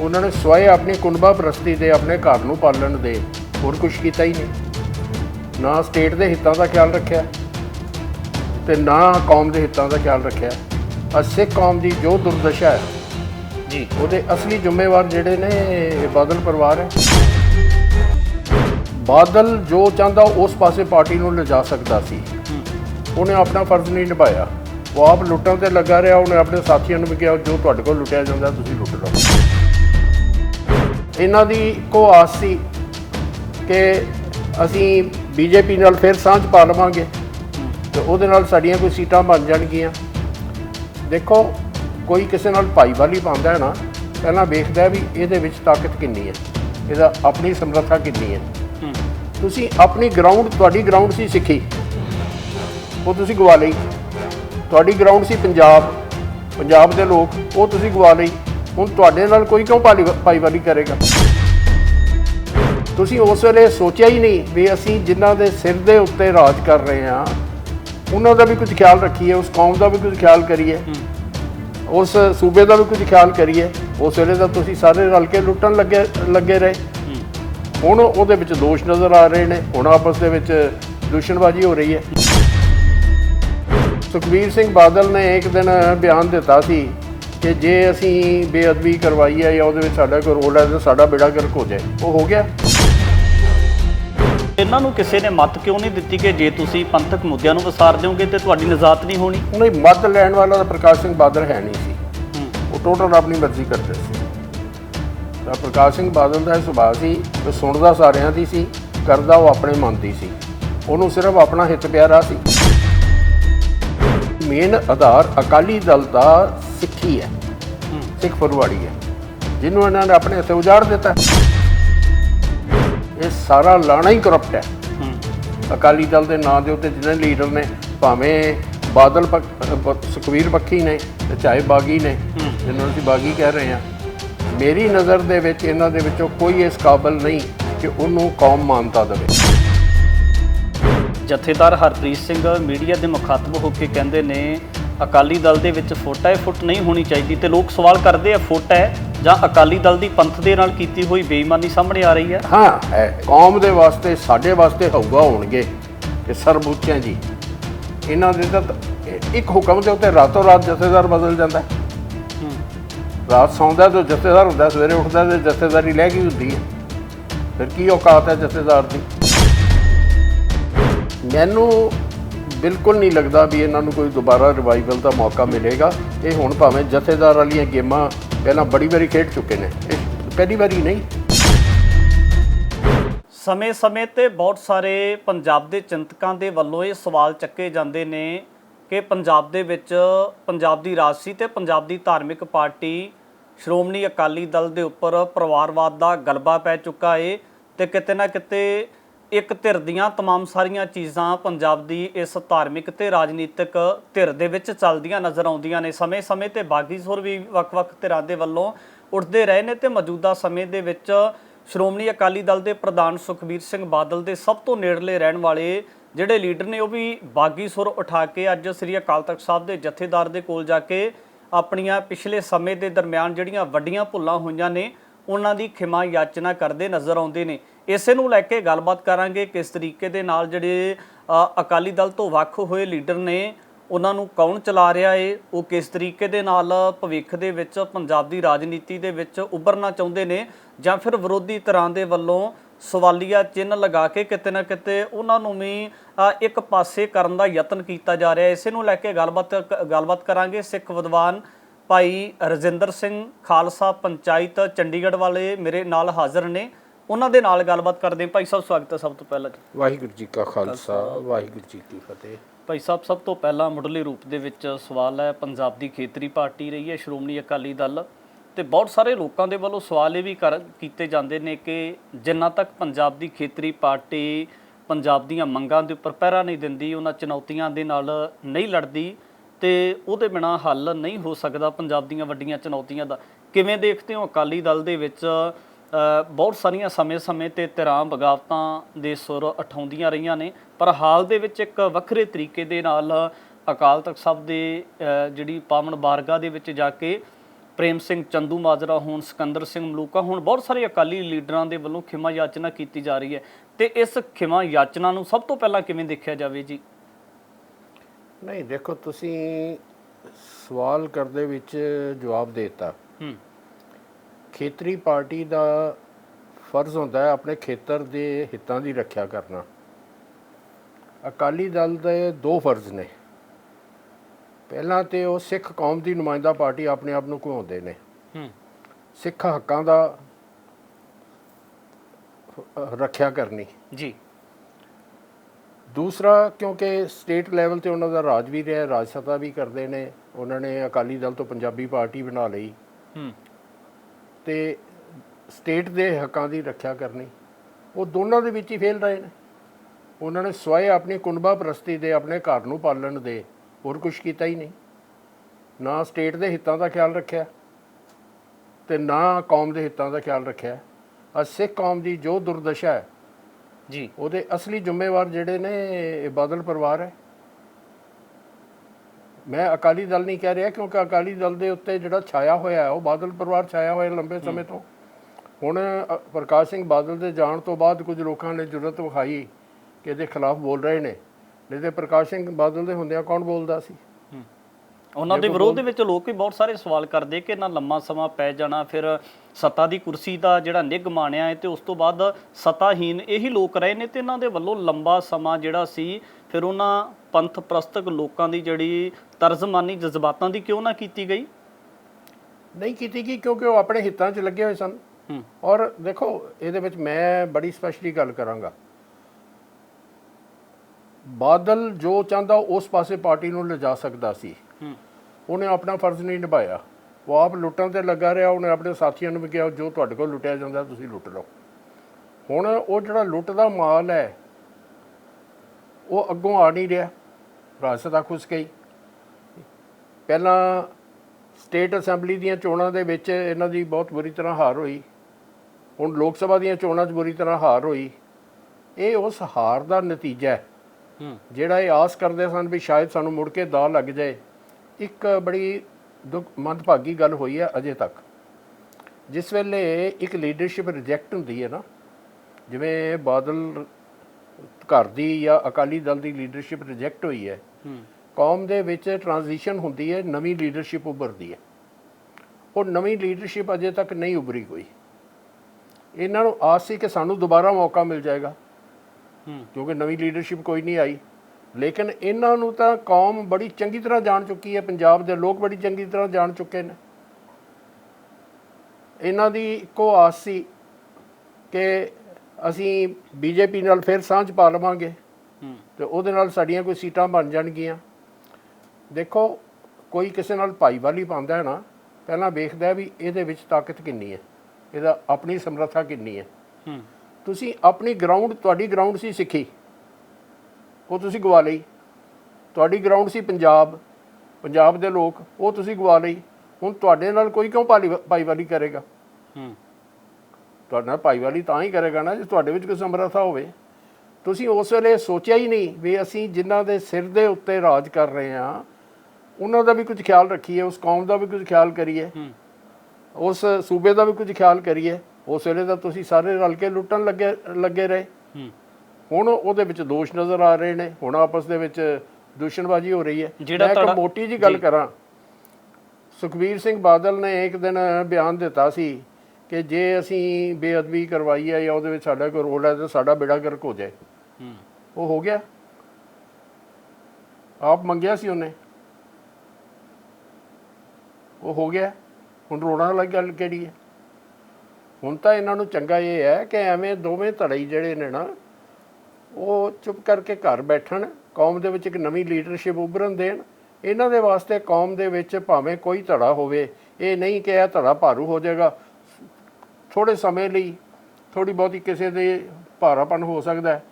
ਉਹਨਾਂ ਨੇ ਸਵਾਏ ਆਪਣੀ ਕੁਨਬਾ ਪ੍ਰਸਤੀ ਦੇ ਆਪਣੇ ਘਰ ਨੂੰ ਪਾਲਣ ਦੇ। ਹੋਰ ਕੁਝ ਕੀਤਾ ਹੀ ਨਹੀਂ। ਨਾ ਸਟੇਟ ਦੇ ਹਿੱਤਾਂ ਦਾ ਖਿਆਲ ਰੱਖਿਆ ਤੇ ਨਾ ਕੌਮ ਦੇ ਹਿੱਤਾਂ ਦਾ ਖਿਆਲ ਰੱਖਿਆ। ਸਿੱਖ ਕੌਮ ਦੀ ਜੋ ਦੁਰਦਸ਼ਾ ਹੈ ਜੀ। ਉਹਦੇ ਅਸਲੀ ਜ਼ਿੰਮੇਵਾਰ ਜਿਹੜੇ ਨੇ ਇਹ ਬਾਦਲ ਪਰਿਵਾਰ ਹੈ। ਬਾਦਲ ਜੋ ਚਾਹੁੰਦਾ ਉਸ ਪਾਸੇ ਪਾਰਟੀ ਨੂੰ ਲਿਜਾ ਸਕਦਾ ਸੀ। ਉਹਨੇ ਆਪਣਾ ਫਰਜ਼ ਨਹੀਂ ਨਿਭਾਇਆ। ਉਹ ਆਪ ਲੁੱਟਣ ਤੇ ਲੱਗਾ ਰਿਹਾ ਉਹਨੇ ਆਪਣੇ ਸਾਥੀਆਂ ਨੂੰ ਵੀ ਕਿਹਾ ਜੋ ਤੁਹਾਡੇ ਕੋਲ ਲੁੱਟਿਆ ਜਾਂਦਾ ਤੁਸੀਂ ਲੁੱਟ ਲਓ। ਇਹਨਾਂ ਦੀ ਇੱਕੋ ਆਸ ਸੀ ਕਿ ਅਸੀਂ ਬੀਜੇਪੀ ਨਾਲ ਫਿਰ ਸਾਂਝ ਪਾ ਲਵਾਂਗੇ ਤੇ ਉਹਦੇ ਨਾਲ ਸਾਡੀਆਂ ਕੋਈ ਸੀਟਾਂ ਬਣ ਜਾਣਗੀਆਂ। ਦੇਖੋ ਕੋਈ ਕਿਸੇ ਨਾਲ ਭਾਈਵਾਲੀ ਪਾਉਂਦਾ ਹੈ ਨਾ ਪਹਿਲਾਂ ਵੇਖਦਾ ਵੀ ਇਹਦੇ ਵਿੱਚ ਤਾਕਤ ਕਿੰਨੀ ਹੈ ਇਹਦਾ ਆਪਣੀ ਸਮਰੱਥਾ ਕਿੰਨੀ ਹੂੰ। ਤੁਸੀਂ ਆਪਣੀ ਗਰਾਊਂਡ ਤੁਹਾਡੀ ਗਰਾਊਂਡ ਸੀ ਸਿੱਖੀ ਉਹ ਤੁਸੀਂ ਗਵਾ ਲਈ। ਤੁਹਾਡੀ ਗਰਾਊਂਡ ਸੀ ਪੰਜਾਬ ਪੰਜਾਬ ਦੇ ਲੋਕ ਉਹ ਤੁਸੀਂ ਗਵਾ ਲਈ। ਹੁਣ ਤੁਹਾਡੇ ਨਾਲ ਕੋਈ ਕਿਉਂ ਪਾਲੀ ਭਾਈਵਾਲੀ ਕਰੇਗਾ? ਤੁਸੀਂ ਉਸ ਵੇਲੇ ਸੋਚਿਆ ਹੀ ਨਹੀਂ ਵੀ ਅਸੀਂ ਜਿਨ੍ਹਾਂ ਦੇ ਸਿਰ ਦੇ ਉੱਤੇ ਰਾਜ ਕਰ ਰਹੇ ਹਾਂ, ਉਹਨਾਂ ਦਾ ਵੀ ਕੁਝ ਖਿਆਲ ਰੱਖੀਏ, ਉਸ ਕੌਮ ਦਾ ਵੀ ਕੁਝ ਖਿਆਲ ਕਰੀਏ, ਉਸ ਸੂਬੇ ਦਾ ਵੀ ਕੁਝ ਖਿਆਲ ਕਰੀਏ, ਉਸ ਵੇਲੇ ਤਾਂ ਤੁਸੀਂ ਸਾਰੇ ਰਲ ਕੇ ਲੁੱਟਣ ਲੱਗੇ ਲੱਗੇ ਰਹੇ। ਹੁਣ ਉਹਦੇ ਵਿੱਚ ਦੋਸ਼ ਨਜ਼ਰ ਆ ਰਹੇ ਨੇ, ਹੁਣ ਆਪਸ ਦੇ ਵਿੱਚ ਦੂਸ਼ਣਬਾਜ਼ੀ ਹੋ ਰਹੀ ਹੈ। ਸੁਖਬੀਰ ਸਿੰਘ ਬਾਦਲ ਨੇ ਇੱਕ ਦਿਨ ਬਿਆਨ ਦਿੱਤਾ ਸੀ ਕਿ ਜੇ ਅਸੀਂ ਬੇਅਦਬੀ ਕਰਵਾਈ ਹੈ ਜਾਂ ਉਹਦੇ ਵਿੱਚ ਸਾਡਾ ਕੋਈ ਰੋਲ ਹੈ ਤਾਂ ਸਾਡਾ ਬੇੜਾ ਗਰਕ ਹੋ ਜਾਏ। ਉਹ ਹੋ ਗਿਆ। ਇਹਨਾਂ ਨੂੰ ਕਿਸੇ ਨੇ ਮਤ ਕਿਉਂ ਨਹੀਂ ਦਿੱਤੀ ਕਿ ਜੇ ਤੁਸੀਂ ਪੰਥਕ ਮੁੱਦਿਆਂ ਨੂੰ ਵਿਸਾਰ ਦਿਓਗੇ ਤੇ ਤੁਹਾਡੀ ਨਜ਼ਾਤ ਨਹੀਂ ਹੋਣੀ? ਉਹਨੇ ਮੱਦ ਲੈਣ ਵਾਲਾ ਤਾਂ ਪ੍ਰਕਾਸ਼ ਸਿੰਘ ਬਾਦਲ ਹੈ ਨਹੀਂ ਸੀ। ਉਹ ਟੋਟਲ ਆਪਣੀ ਮਰਜ਼ੀ ਕਰਦੇ ਸੀ। ਤਾਂ ਪ੍ਰਕਾਸ਼ ਸਿੰਘ ਬਾਦਲ ਦਾ ਇਹ ਸੁਭਾਅ ਸੀ ਕਿ ਸੁਣਦਾ ਸਾਰਿਆਂ ਦੀ ਸੀ ਕਰਦਾ ਉਹ ਆਪਣੇ ਮਨ ਦੀ ਸੀ। ਉਹਨੂੰ ਸਿਰਫ ਆਪਣਾ ਹਿੱਤ ਪਿਆਰਾ ਸੀ। ਮੇਨ ਆਧਾਰ ਅਕਾਲੀ ਦਲ ਦਾ ਸਿੱਖੀ ਹੈ ਸਿੱਖ ਫਰਵਾੜੀ ਹੈ ਜਿਹਨੂੰ ਇਹਨਾਂ ਨੇ ਆਪਣੇ ਹੱਥੇ ਉਜਾੜ ਦਿੱਤਾ ਇਹ ਸਾਰਾ ਲਾਣਾ ਹੀ ਕਰਪਟ ਹੈ ਅਕਾਲੀ ਦਲ ਦੇ ਨਾਂ ਦੇ ਉੱਤੇ ਜਿਹਨੇ ਲੀਡਰ ਨੇ ਭਾਵੇਂ ਬਾਦਲ ਸੁਖਬੀਰ ਪੱਖੀ ਨੇ ਤੇ ਚਾਹੇ ਬਾਗੀ ਨੇ। ਜਿਹਨਾਂ ਨੂੰ ਅਸੀਂ ਬਾਗੀ ਕਹਿ ਰਹੇ ਹਾਂ ਮੇਰੀ ਨਜ਼ਰ ਦੇ ਵਿੱਚ ਇਹਨਾਂ ਦੇ ਵਿੱਚੋਂ ਕੋਈ ਇਸ ਕਾਬਲ ਨਹੀਂ ਕਿ ਉਹਨੂੰ ਕੌਮ ਮਾਨਤਾ ਦੇਵੇ ਜਥੇਦਾਰ ਹਰਪ੍ਰੀਤ ਸਿੰਘ ਮੀਡੀਆ ਦੇ ਮੁਖਾਤਬ ਹੋ ਕੇ ਕਹਿੰਦੇ ਨੇ ਅਕਾਲੀ ਦਲ ਦੇ ਵਿੱਚ ਫੋਟਾ ਹੈ ਫੁੱਟ ਨਹੀਂ ਹੋਣੀ ਚਾਹੀਦੀ ਤੇ ਲੋਕ ਸਵਾਲ ਕਰਦੇ ਆ ਫੋਟਾ ਹੈ ਜਾਂ ਅਕਾਲੀ ਦਲ ਦੀ ਪੰਥ ਦੇ ਨਾਲ ਕੀਤੀ ਹੋਈ ਬੇਈਮਾਨੀ ਸਾਹਮਣੇ ਆ ਰਹੀ ਹੈ? ਹਾਂ ਹੈ ਕੌਮ ਦੇ ਵਾਸਤੇ ਸਾਡੇ ਵਾਸਤੇ ਹਊਗਾ ਹੋਣਗੇ ਕਿ ਸਰਬਉੱਚਾਂ ਜੀ। ਇਹਨਾਂ ਦੇ ਤਾਂ ਇੱਕ ਹੁਕਮ ਦੇ ਉੱਤੇ ਰਾਤੋਂ ਰਾਤ ਜਥੇਦਾਰ ਬਦਲ ਜਾਂਦਾ। ਰਾਤ ਸੌਂਦਾ ਤਾਂ ਜਥੇਦਾਰ ਹੁੰਦਾ ਸਵੇਰੇ ਉੱਠਦਾ ਤੇ ਜਥੇਦਾਰੀ ਲੈ ਗਈ ਹੁੰਦੀ ਹੈ। ਫਿਰ ਕੀ ਔਕਾਤ ਹੈ ਜਥੇਦਾਰ ਦੀ? ਮੈਨੂੰ ਬਿਲਕੁਲ ਨਹੀਂ ਲੱਗਦਾ ਵੀ ਇਹਨਾਂ ਨੂੰ ਕੋਈ ਦੁਬਾਰਾ ਰਿਵਾਈਵਲ ਦਾ ਮੌਕਾ ਮਿਲੇਗਾ। ਇਹ ਹੁਣ ਭਾਵੇਂ ਜਥੇਦਾਰ ਵਾਲੀਆਂ ਗੇਮਾਂ ਪਹਿਲਾਂ ਬੜੀ ਵਾਰੀ ਖੇਡ ਚੁੱਕੇ ਨੇ। ਇਹ ਪਹਿਲੀ ਵਾਰੀ ਨਹੀਂ। ਸਮੇਂ-ਸਮੇਂ ਤੇ ਬਹੁਤ ਸਾਰੇ ਪੰਜਾਬ ਦੇ ਚਿੰਤਕਾਂ ਦੇ ਵੱਲੋਂ ਇਹ ਸਵਾਲ ਚੱਕੇ ਜਾਂਦੇ ਨੇ ਕਿ ਪੰਜਾਬ ਦੇ ਵਿੱਚ ਪੰਜਾਬ ਦੀ ਰਾਜਸੀ ਤੇ ਪੰਜਾਬ ਦੀ ਧਾਰਮਿਕ ਪਾਰਟੀ ਸ਼੍ਰੋਮਣੀ ਅਕਾਲੀ ਦਲ ਦੇ ਉੱਪਰ ਪਰਿਵਾਰਵਾਦ ਦਾ ਗਲਬਾ ਪੈ ਚੁੱਕਾ ਏ ਤੇ ਕਿਤੇ ਨਾ ਕਿਤੇ ਇੱਕ ਧਿਰ ਦੀਆਂ तमाम ਸਾਰੀਆਂ ਚੀਜ਼ਾਂ ਪੰਜਾਬ ਦੀ ਇਸ ਧਾਰਮਿਕ ਤੇ ਰਾਜਨੀਤਿਕ ਧਿਰ ਦੇ ਵਿੱਚ ਚੱਲਦੀਆਂ ਨਜ਼ਰ ਆਉਂਦੀਆਂ ਨੇ ਸਮੇਂ-ਸਮੇਂ ਤੇ ਬਾਗੀ ਸੁਰ ਵੀ ਵੱਖ-ਵੱਖ ਧਿਰਾਂ ਦੇ ਵੱਲੋਂ ਉੱਠਦੇ ਰਹੇ ਨੇ ਤੇ ਮੌਜੂਦਾ ਸਮੇਂ ਦੇ ਵਿੱਚ ਸ਼੍ਰੋਮਣੀ ਅਕਾਲੀ ਦਲ ਦੇ ਪ੍ਰਧਾਨ ਸੁਖਬੀਰ ਸਿੰਘ ਬਾਦਲ ਦੇ ਸਭ ਤੋਂ ਨੇੜਲੇ ਰਹਿਣ ਵਾਲੇ ਜਿਹੜੇ ਲੀਡਰ ਨੇ ਉਹ ਵੀ ਬਾਗੀ ਸੁਰ ਉਠਾ ਕੇ ਅੱਜ ਸ੍ਰੀ ਅਕਾਲ ਤਖਤ ਸਾਹਿਬ ਦੇ ਜਥੇਦਾਰ ਦੇ ਕੋਲ ਜਾ ਕੇ ਆਪਣੀਆਂ ਪਿਛਲੇ ਸਮੇਂ ਦੇ ਦਰਮਿਆਨ ਜਿਹੜੀਆਂ ਵੱਡੀਆਂ ਭੁੱਲਾਂ ਹੋਈਆਂ ਨੇ ਉਹਨਾਂ ਦੀ ਖਿਮਾ ਯਾਚਨਾ ਕਰਦੇ ਨਜ਼ਰ ਆਉਂਦੇ ਨੇ। ਇਸੇ ਨੂੰ ਲੈ ਕੇ ਗੱਲਬਾਤ ਕਰਾਂਗੇ ਕਿਸ ਤਰੀਕੇ ਦੇ ਨਾਲ ਜਿਹੜੇ ਅਕਾਲੀ ਦਲ ਤੋਂ ਵੱਖ ਹੋਏ ਲੀਡਰ ਨੇ, ਉਹਨਾਂ ਨੂੰ ਕੌਣ ਚਲਾ ਰਿਹਾ ਏ, ਉਹ ਕਿਸ ਤਰੀਕੇ ਦੇ ਨਾਲ ਭਵਿੱਖ ਦੇ ਵਿੱਚ ਪੰਜਾਬ ਦੀ ਰਾਜਨੀਤੀ ਦੇ ਵਿੱਚ ਉੱਭਰਨਾ ਚਾਹੁੰਦੇ ਨੇ ਜਾਂ ਫਿਰ ਵਿਰੋਧੀ ਧਿਰਾਂ ਦੇ ਵੱਲੋਂ ਸਵਾਲੀਆ ਚਿੰਨ੍ਹ ਲਗਾ ਕੇ ਕਿਤੇ ਨਾ ਕਿਤੇ ਉਹਨਾਂ ਨੂੰ ਵੀ ਇੱਕ ਪਾਸੇ ਕਰਨ ਦਾ ਯਤਨ ਕੀਤਾ ਜਾ ਰਿਹਾ। ਇਸੇ ਨੂੰ ਲੈ ਕੇ ਗੱਲਬਾਤ ਗੱਲਬਾਤ ਕਰਾਂਗੇ ਸਿੱਖ ਵਿਦਵਾਨ ਭਾਈ ਰਜਿੰਦਰ ਸਿੰਘ ਖਾਲਸਾ ਪੰਚਾਇਤ ਚੰਡੀਗੜ੍ਹ ਵਾਲੇ ਮੇਰੇ ਨਾਲ ਹਾਜ਼ਰ ਨੇ। ਉਹਨਾਂ ਦੇ ਨਾਲ ਗੱਲਬਾਤ ਕਰਦੇ ਹਾਂ। ਭਾਈ ਸਾਹਿਬ ਸਵਾਗਤ ਹੈ ਸਭ ਤੋਂ ਪਹਿਲਾਂ ਜੀ। ਵਾਹਿਗੁਰੂ ਜੀ ਕਾ ਖਾਲਸਾ ਵਾਹਿਗੁਰੂ ਜੀ ਕੀ ਫਤਿਹ। ਭਾਈ ਸਾਹਿਬ ਸਭ ਤੋਂ ਪਹਿਲਾਂ ਮੁੱਢਲੇ ਰੂਪ ਦੇ ਵਿੱਚ ਸਵਾਲ ਹੈ ਪੰਜਾਬ ਦੀ ਖੇਤਰੀ ਪਾਰਟੀ ਰਹੀ ਹੈ ਸ਼੍ਰੋਮਣੀ ਅਕਾਲੀ ਦਲ। ਤੇ ਬਹੁਤ ਸਾਰੇ ਲੋਕਾਂ ਦੇ ਵੱਲੋਂ ਸਵਾਲ ਇਹ ਵੀ ਕਰ ਕੀਤੇ ਜਾਂਦੇ ਨੇ ਕਿ ਜਿੰਨਾ ਤੱਕ ਪੰਜਾਬ ਦੀ ਖੇਤਰੀ ਪਾਰਟੀ ਪੰਜਾਬ ਦੀਆਂ ਮੰਗਾਂ ਦੇ ਉੱਪਰ ਪਹਿਰਾ ਨਹੀਂ ਦਿੰਦੀ ਉਹਨਾਂ ਚੁਣੌਤੀਆਂ ਦੇ ਨਾਲ ਨਹੀਂ ਲੜਦੀ ਤੇ ਉਹਦੇ ਬਿਨਾ ਹੱਲ ਨਹੀਂ ਹੋ ਸਕਦਾ ਪੰਜਾਬ ਦੀਆਂ ਵੱਡੀਆਂ ਚੁਣੌਤੀਆਂ ਦਾ। ਕਿਵੇਂ ਦੇਖਦੇ ਹੋ ਅਕਾਲੀ ਦਲ ਦੇ ਵਿੱਚ ਬਹੁਤ ਸਾਰੀਆਂ ਸਮੇਂ-ਸਮੇਂ ਤੇ ਧਿਰਾਂ ਬਗਾਵਤਾਂ ਦੇ ਸੁਰ ਉਠਾਉਂਦੀਆਂ ਰਹੀਆਂ ਨੇ, ਪਰ ਹਾਲ ਦੇ ਵਿੱਚ ਇੱਕ ਵੱਖਰੇ ਤਰੀਕੇ ਦੇ ਨਾਲ ਅਕਾਲ ਤਖਤ ਸਾਹਿਬ ਦੇ ਜਿਹੜੀ ਪਾਵਨ ਬਾਰਗਾ ਦੇ ਵਿੱਚ ਜਾ ਕੇ ਪ੍ਰੇਮ ਸਿੰਘ ਚੰਦੂ ਮਾਜਰਾ ਹੋਣ, ਸਿਕੰਦਰ ਸਿੰਘ ਮਲੂਕਾ ਹੋਣ, ਬਹੁਤ ਸਾਰੇ ਅਕਾਲੀ ਲੀਡਰਾਂ ਦੇ ਵੱਲੋਂ ਖਿਮਾ ਯਾਚਨਾ ਕੀਤੀ ਜਾ ਰਹੀ ਹੈ। ਤੇ ਇਸ ਖਿਮਾ ਯਾਚਨਾ ਨੂੰ ਸਭ ਤੋਂ ਪਹਿਲਾਂ ਕਿਵੇਂ ਦੇਖਿਆ ਜਾਵੇ ਜੀ? ਨਹੀਂ ਦੇਖੋ ਤੁਸੀਂ ਸਵਾਲ ਕਰਦੇ ਵਿੱਚ ਜਵਾਬ ਦੇਤਾ। ਹੂੰ। ਖੇਤਰੀ ਪਾਰਟੀ ਦਾ ਫਰਜ਼ ਹੁੰਦਾ ਹੈ ਆਪਣੇ ਖੇਤਰ ਦੇ ਹਿੱਤਾਂ ਦੀ ਰੱਖਿਆ ਕਰਨਾ। ਅਕਾਲੀ ਦਲ ਦੇ ਦੋ ਫਰਜ਼ ਨੇ। ਪਹਿਲਾਂ ਤੇ ਉਹ ਸਿੱਖ ਕੌਮ ਦੀ ਨੁਮਾਇੰਦਾ ਪਾਰਟੀ ਆਪਣੇ ਆਪ ਨੂੰ ਘੁਮਾਉਂਦੇ ਨੇ। ਹੂੰ। ਸਿੱਖ ਹੱਕਾਂ ਦਾ ਰੱਖਿਆ ਕਰਨੀ। ਜੀ। ਦੂਸਰਾ ਕਿਉਂਕਿ ਸਟੇਟ ਲੈਵਲ ਤੇ ਉਹਨਾਂ ਦਾ ਰਾਜ ਵੀ ਰਿਹਾ ਰਾਜ ਸਭਾ ਵੀ ਕਰਦੇ ਨੇ ਉਹਨਾਂ ਨੇ ਅਕਾਲੀ ਦਲ ਤੋਂ ਪੰਜਾਬੀ ਪਾਰਟੀ ਬਣਾ ਲਈ। ਹੂੰ। ਤੇ ਸਟੇਟ ਦੇ ਹੱਕਾਂ ਦੀ ਰੱਖਿਆ ਕਰਨੀ ਉਹ ਦੋਨਾਂ ਦੇ ਵਿੱਚ ਹੀ ਫੇਲ ਰਹੇ ਨੇ। ਉਹਨਾਂ ਨੇ ਸਵਾਏ ਆਪਣੀ ਕੁਨਬਾ ਪ੍ਰਸਤੀ ਦੇ ਆਪਣੇ ਘਰ ਨੂੰ ਪਾਲਣ ਦੇ ਹੋਰ ਕੁਝ ਕੀਤਾ ਹੀ ਨਹੀਂ। ਨਾ ਸਟੇਟ ਦੇ ਹਿੱਤਾਂ ਦਾ ਖਿਆਲ ਰੱਖਿਆ ਤੇ ਨਾ ਕੌਮ ਦੇ ਹਿੱਤਾਂ ਦਾ ਖਿਆਲ ਰੱਖਿਆ। ਅੱਜ ਸਿੱਖ ਕੌਮ ਦੀ ਜੋ ਦੁਰਦਸ਼ਾ ਹੈ ਜੀ। ਉਹਦੇ ਅਸਲੀ ਜ਼ਿੰਮੇਵਾਰ ਜਿਹੜੇ ਨੇ ਇਹ ਬਾਦਲ ਪਰਿਵਾਰ ਹੈ। ਮੈਂ ਅਕਾਲੀ ਦਲ ਨਹੀਂ ਕਹਿ ਰਿਹਾ ਕਿਉਂਕਿ ਅਕਾਲੀ ਦਲ ਦੇ ਉੱਤੇ ਜਿਹੜਾ ਛਾਇਆ ਹੋਇਆ ਹੈ ਉਹ ਬਾਦਲ ਪਰਿਵਾਰ ਛਾਇਆ ਹੋਇਆ ਲੰਬੇ ਸਮੇਂ ਤੋਂ। ਹੁਣ ਪ੍ਰਕਾਸ਼ ਸਿੰਘ ਬਾਦਲ ਦੇ ਜਾਣ ਤੋਂ ਬਾਅਦ ਕੁਝ ਲੋਕਾਂ ਨੇ ਜੁਰਤ ਵਿਖਾਈ ਕਿ ਇਹਦੇ ਖਿਲਾਫ ਬੋਲ ਰਹੇ ਨੇ। ਨਹੀਂ ਤੇ ਪ੍ਰਕਾਸ਼ ਸਿੰਘ ਬਾਦਲ ਦੇ ਹੁੰਦਿਆਂ ਕੌਣ ਬੋਲਦਾ ਸੀ? ਉਹਨਾਂ ਦੇ ਵਿਰੋਧ ਦੇ ਵਿੱਚ ਲੋਕ ਵੀ ਬਹੁਤ ਸਾਰੇ ਸਵਾਲ ਕਰਦੇ ਕਿ ਨਾ ਲੰਮਾ ਸਮਾਂ ਪੈ ਜਾਣਾ ਫਿਰ ਸੱਤਾ ਦੀ ਕੁਰਸੀ ਦਾ ਜਿਹੜਾ ਨਿੱਘ ਮਾਣਿਆ ਹੈ ਤੇ ਉਸ ਤੋਂ ਬਾਅਦ ਸੱਤਾਹੀਨ ਇਹੀ ਲੋਕ ਰਹੇ ਨੇ ਤੇ ਇਹਨਾਂ ਦੇ ਵੱਲੋਂ ਲੰਬਾ ਸਮਾਂ ਜਿਹੜਾ ਸੀ ਫਿਰ ਉਹਨਾਂ ਪੰਥ ਪ੍ਰਸਤਕ ਲੋਕਾਂ ਦੀ ਜਿਹੜੀ ਤਰਜ਼ਮਾਨੀ ਜਜ਼ਬਾਤਾਂ ਦੀ ਕਿਉਂ ਨਾ ਕੀਤੀ ਗਈ? ਨਹੀਂ ਕੀਤੀ ਗਈ ਕਿਉਂਕਿ ਉਹ ਆਪਣੇ ਹਿੱਤਾਂ 'ਚ ਲੱਗੇ ਹੋਏ ਸਨ। ਔਰ ਦੇਖੋ ਇਹਦੇ ਵਿੱਚ ਮੈਂ ਬੜੀ ਸਪਸ਼ਟੀ ਗੱਲ ਕਰਾਂਗਾ। ਬਾਦਲ ਜੋ ਚਾਹੁੰਦਾ ਉਸ ਪਾਸੇ ਪਾਰਟੀ ਨੂੰ ਲਿਜਾ ਸਕਦਾ ਸੀ। ਉਹਨੇ ਆਪਣਾ ਫਰਜ਼ ਨਹੀਂ ਨਿਭਾਇਆ। ਉਹ ਆਪ ਲੁੱਟਣ ਤੇ ਲੱਗਾ ਰਿਹਾ ਉਹਨੇ ਆਪਣੇ ਸਾਥੀਆਂ ਨੂੰ ਵੀ ਕਿਹਾ ਜੋ ਤੁਹਾਡੇ ਕੋਲ ਲੁੱਟਿਆ ਜਾਂਦਾ ਤੁਸੀਂ ਲੁੱਟ ਲਓ। ਹੁਣ ਉਹ ਜਿਹੜਾ ਲੁੱਟ ਦਾ ਮਾਲ ਹੈ ਉਹ ਅੱਗੋਂ ਆ ਨਹੀਂ ਰਿਹਾ। ਰਾਜਸਭਾ ਖੁੱਸ ਗਈ। ਪਹਿਲਾਂ ਸਟੇਟ ਅਸੈਂਬਲੀ ਦੀਆਂ ਚੋਣਾਂ ਦੇ ਵਿੱਚ ਇਹਨਾਂ ਦੀ ਬਹੁਤ ਬੁਰੀ ਤਰ੍ਹਾਂ ਹਾਰ ਹੋਈ। ਹੁਣ ਲੋਕ ਸਭਾ ਦੀਆਂ ਚੋਣਾਂ 'ਚ ਬੁਰੀ ਤਰ੍ਹਾਂ ਹਾਰ ਹੋਈ। ਇਹ ਉਸ ਹਾਰ ਦਾ ਨਤੀਜਾ ਹੈ। ਹੂੰ। ਜਿਹੜਾ ਇਹ ਆਸ ਕਰਦੇ ਸਨ ਵੀ ਸ਼ਾਇਦ ਸਾਨੂੰ ਮੁੜ ਕੇ ਦਾਅ ਲੱਗ ਜਾਏ। ਇੱਕ ਬੜੀ ਦੁੱਖ ਮੰਦਭਾਗੀ ਗੱਲ ਹੋਈ ਹੈ ਅਜੇ ਤੱਕ। ਜਿਸ ਵੇਲੇ ਇੱਕ ਲੀਡਰਸ਼ਿਪ ਰਿਜੈਕਟ ਹੁੰਦੀ ਹੈ ਨਾ ਜਿਵੇਂ ਬਾਦਲ ਘਰ ਦੀ ਜਾਂ ਅਕਾਲੀ ਦਲ ਦੀ ਲੀਡਰਸ਼ਿਪ ਰਿਜੈਕਟ ਹੋਈ ਹੈ ਹੂੰ। ਕੌਮ ਦੇ ਵਿੱਚ ਟਰਾਂਜੀਸ਼ਨ ਹੁੰਦੀ ਹੈ ਨਵੀਂ ਲੀਡਰਸ਼ਿਪ ਉੱਭਰਦੀ ਹੈ। ਉਹ ਨਵੀਂ ਲੀਡਰਸ਼ਿਪ ਅਜੇ ਤੱਕ ਨਹੀਂ ਉੱਭਰੀ ਕੋਈ। ਇਹਨਾਂ ਨੂੰ ਆਸ ਸੀ ਕਿ ਸਾਨੂੰ ਦੁਬਾਰਾ ਮੌਕਾ ਮਿਲ ਜਾਏਗਾ ਹੂੰ। ਕਿਉਂਕਿ ਨਵੀਂ ਲੀਡਰਸ਼ਿਪ ਕੋਈ ਨਹੀਂ ਆਈ। ਲੇਕਿਨ ਇਹਨਾਂ ਨੂੰ ਤਾਂ ਕੌਮ ਬੜੀ ਚੰਗੀ ਤਰ੍ਹਾਂ ਜਾਣ ਚੁੱਕੀ ਹੈ ਪੰਜਾਬ ਦੇ ਲੋਕ ਬੜੀ ਚੰਗੀ ਤਰ੍ਹਾਂ ਜਾਣ ਚੁੱਕੇ ਨੇ। ਇਹਨਾਂ ਦੀ ਇੱਕੋ ਆਸ ਸੀ ਕਿ ਅਸੀਂ ਬੀਜੇਪੀ ਨਾਲ ਫਿਰ ਸਾਂਝ ਪਾ ਲਵਾਂਗੇ ਤੇ ਉਹਦੇ ਨਾਲ ਸਾਡੀਆਂ ਕੋਈ ਸੀਟਾਂ ਬਣ ਜਾਣਗੀਆਂ। ਦੇਖੋ ਕੋਈ ਕਿਸੇ ਨਾਲ ਭਾਈਵਾਲੀ ਪਾਉਂਦਾ ਹੈ ਨਾ ਪਹਿਲਾਂ ਵੇਖਦਾ ਵੀ ਇਹਦੇ ਵਿੱਚ ਤਾਕਤ ਕਿੰਨੀ ਹੈ ਇਹਦਾ ਆਪਣੀ ਸਮਰੱਥਾ ਕਿੰਨੀ ਹੈ। ਹੂੰ। ਤੁਸੀਂ ਆਪਣੀ ਗਰਾਊਂਡ ਤੁਹਾਡੀ ਗਰਾਊਂਡ ਸੀ ਸਿੱਖੀ। ਉਹ ਤੁਸੀਂ ਗਵਾ ਲਈ। ਤੁਹਾਡੀ ਗਰਾਊਂਡ ਸੀ ਪੰਜਾਬ। ਪੰਜਾਬ ਦੇ ਲੋਕ ਉਹ ਤੁਸੀਂ ਗਵਾ ਲਈ। ਹੁਣ ਤੁਹਾਡੇ ਨਾਲ ਕੋਈ ਕਿਉਂ ਭਾਈਵਾਲੀ ਕਰੇਗਾ? ਹੂੰ। ਤੁਹਾਡੇ ਨਾਲ ਭਾਈਵਾਲੀ ਤਾਂ ਹੀ ਕਰੇਗਾ ਨਾ ਜੇ ਤੁਹਾਡੇ ਵਿੱਚ ਕੋਈ ਸਮਰੱਥਾ ਹੋਵੇ। ਤੁਸੀਂ ਉਸ ਵੇਲੇ ਸੋਚਿਆ ਹੀ ਨਹੀਂ ਵੀ ਅਸੀਂ ਜਿਨ੍ਹਾਂ ਦੇ ਸਿਰ ਦੇ ਉੱਤੇ ਰਾਜ ਕਰ ਰਹੇ ਹਾਂ ਉਹਨਾਂ ਦਾ ਵੀ ਕੁਝ ਖਿਆਲ ਰੱਖੀਏ ਉਸ ਕੌਮ ਦਾ ਵੀ ਕੁਝ ਖਿਆਲ ਕਰੀਏ। ਹੂੰ। ਉਸ ਸੂਬੇ ਦਾ ਵੀ ਕੁਝ ਖਿਆਲ ਕਰੀਏ। ਉਸ ਵੇਲੇ ਤਾਂ ਤੁਸੀਂ ਸਾਰੇ ਰਲ ਕੇ ਲੁੱਟਣ ਲੱਗੇ ਲੱਗੇ ਰਹੇ। ਹੂੰ। ਹੁਣ ਉਹਦੇ ਵਿੱਚ ਦੋਸ਼ ਨਜ਼ਰ ਆ ਰਹੇ ਨੇ ਹੁਣ ਆਪਸ ਦੇ ਵਿੱਚ ਦੁਸ਼ਣਬਾਜ਼ੀ ਹੋ ਰਹੀ ਹੈ। ਮੈਂ ਇੱਕ ਮੋਟੀ ਜੀ ਗੱਲ। ਕਰਾਂ। ਸੁਖਬੀਰ ਸਿੰਘ ਬਾਦਲ ਨੇ ਇੱਕ ਦਿਨ ਬਿਆਨ ਦਿੱਤਾ ਸੀ ਕਿ ਜੇ ਅਸੀਂ ਬੇਅਦਬੀ ਕਰਵਾਈ ਹੈ ਜਾਂ ਉਹਦੇ ਵਿੱਚ ਸਾਡਾ ਕੋਈ ਰੋਲ ਹੈ ਤਾਂ ਸਾਡਾ ਬੇੜਾ ਗਰਕ ਹੋ ਜਾਏ। ਹੂੰ। ਉਹ ਹੋ ਗਿਆ। ਆਪ ਮੰਗਿਆ ਸੀ ਉਹਨੇ। ਉਹ ਹੋ ਗਿਆ। ਹੁਣ ਰੋਣਾ ਵਾਲੀ ਗੱਲ ਕਿਹੜੀ ਹੈ? ਹੁਣ ਤਾਂ ਇਹਨਾਂ ਨੂੰ ਚੰਗਾ ਇਹ ਹੈ ਕਿ ਐਵੇਂ ਦੋਵੇਂ ਧੜੇ ਜਿਹੜੇ ਨੇ ਨਾ ਉਹ ਚੁੱਪ ਕਰਕੇ ਘਰ ਬੈਠਣ ਕੌਮ ਦੇ ਵਿੱਚ ਇੱਕ ਨਵੀਂ ਲੀਡਰਸ਼ਿਪ ਉੱਭਰਨ ਦੇਣ ਇਹਨਾਂ ਦੇ ਵਾਸਤੇ ਕੌਮ ਦੇ ਵਿੱਚ ਭਾਵੇਂ ਕੋਈ ਧੜਾ ਹੋਵੇ ਇਹ ਨਹੀਂ ਕਿ ਇਹ ਧੜਾ ਭਾਰੂ ਹੋ ਜਾਏਗਾ। ਥੋੜੇ ਸਮੇਂ ਲਈ ਥੋੜੀ ਬਹੁਤੀ ਕਿਸੇ ਦੇ ਭਾਰਾਪਨ ਹੋ ਸਕਦਾ ਹੈ।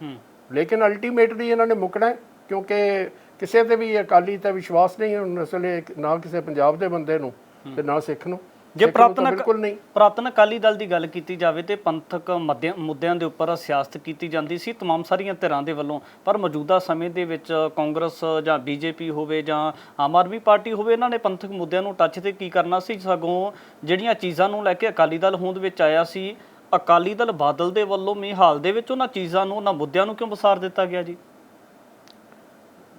ਲੇਕਿਨ ਅਲਟੀਮੇਟਲੀ ਇਹਨਾਂ ਨੇ ਮੁੱਕਣਾ ਕਿਉਂਕਿ ਕਿਸੇ ਤੇ ਵੀ ਅਕਾਲੀ ਤੇ ਵਿਸ਼ਵਾਸ ਨਹੀਂ ਹੁਣ ਅਸਲੇ ਨਾ ਕਿਸੇ ਪੰਜਾਬ ਦੇ ਬੰਦੇ ਨੂੰ ਤੇ ਨਾ ਸਿੱਖ ਨੂੰ। ਜੇ ਸਿੱਖ ਨੂੰ ਤਾਂ ਪ੍ਰਾਤਨ ਬਿਲਕੁਲ ਨਹੀਂ ਪ੍ਰਾਤਨ ਅਕਾਲੀ ਦਲ ਦੀ ਗੱਲ ਕੀਤੀ ਜਾਵੇ ਤੇ ਪੰਥਕ ਮੱਦਿਆਂ- ਮੁੱਦਿਆਂ ਦੇ ਉੱਪਰ ਸਿਆਸਤ ਕੀਤੀ ਜਾਂਦੀ ਸੀ तमाम ਸਾਰੀਆਂ ਧਿਰਾਂ ਦੇ ਵੱਲੋਂ ਪਰ ਮੌਜੂਦਾ ਸਮੇਂ ਦੇ ਵਿੱਚ ਕਾਂਗਰਸ ਜਾਂ ਬੀਜੇਪੀ ਹੋਵੇ ਜਾਂ ਆਮ ਆਦਮੀ ਪਾਰਟੀ ਹੋਵੇ ਇਹਨਾਂ ਨੇ ਪੰਥਕ ਮੁੱਦਿਆਂ ਨੂੰ ਟੱਚ ਤੇ ਕੀ ਕਰਨਾ ਸੀ ਸਗੋਂ ਜਿਹੜੀਆਂ ਚੀਜ਼ਾਂ ਨੂੰ ਲੈ ਕੇ ਅਕਾਲੀ ਦਲ ਹੋਂਦ ਵਿੱਚ ਆਇਆ ਸੀ ਅਕਾਲੀ ਦਲ ਬਾਦਲ ਦੇ ਵੱਲੋਂ ਵੀ ਹਾਲ ਦੇ ਵਿੱਚ ਉਹਨਾਂ ਚੀਜ਼ਾਂ ਨੂੰ ਉਹਨਾਂ ਮੁੱਦਿਆਂ ਨੂੰ ਕਿਉਂ ਵਿਸਾਰ ਦਿੱਤਾ ਗਿਆ ਜੀ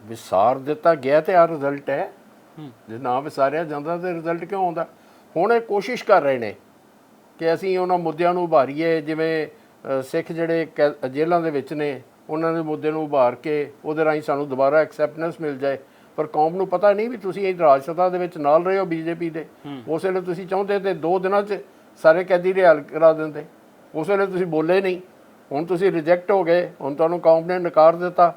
ਵਿਸਾਰ ਦਿੱਤਾ ਗਿਆ ਤੇ ਆ ਰਿਜ਼ਲਟ ਹੈ ਹੂੰ ਜੇ ਨਾ ਵਿਸਾਰਿਆ ਜਾਂਦਾ ਤੇ ਰਿਜ਼ਲਟ ਕਿਉਂ ਆਉਂਦਾ ਹੁਣ ਇਹ ਕੋਸ਼ਿਸ਼ ਕਰ ਰਹੇ ਨੇ ਕਿ ਅਸੀਂ ਉਹਨਾਂ ਮੁੱਦਿਆਂ ਨੂੰ ਉਭਾਰੀਏ ਜਿਵੇਂ ਸਿੱਖ ਜਿਹੜੇ ਜੇਲ੍ਹਾਂ ਦੇ ਵਿੱਚ ਨੇ ਉਹਨਾਂ ਦੇ ਮੁੱਦੇ ਨੂੰ ਉਭਾਰ ਕੇ ਉਹਦੇ ਰਾਹੀਂ ਸਾਨੂੰ ਦੁਬਾਰਾ ਐਕਸੈਪਟੈਂਸ ਮਿਲ ਜਾਏ। ਪਰ ਕੌਮ ਨੂੰ ਪਤਾ ਨਹੀਂ ਵੀ ਤੁਸੀਂ ਇਹ ਰਾਜ ਸੱਤਾ ਦੇ ਵਿੱਚ ਨਾਲ ਰਹੇ ਹੋ ਬੀਜੇਪੀ ਦੇ। ਉਸ ਵੇਲੇ ਤੁਸੀਂ ਚਾਹੁੰਦੇ ਤੇ ਦੋ ਦਿਨਾਂ 'ਚ ਸਾਰੇ ਕੈਦੀ ਰਿਹਾਲ ਕਰਾ ਦਿੰਦੇ। ਉਸ ਵੇਲੇ ਤੁਸੀਂ ਬੋਲੇ ਨਹੀਂ। ਹੁਣ ਤੁਸੀਂ ਰਿਜੈਕਟ ਹੋ ਗਏ ਹੁਣ ਤੁਹਾਨੂੰ ਕੌਮ ਨੇ ਨਕਾਰ ਦਿੱਤਾ।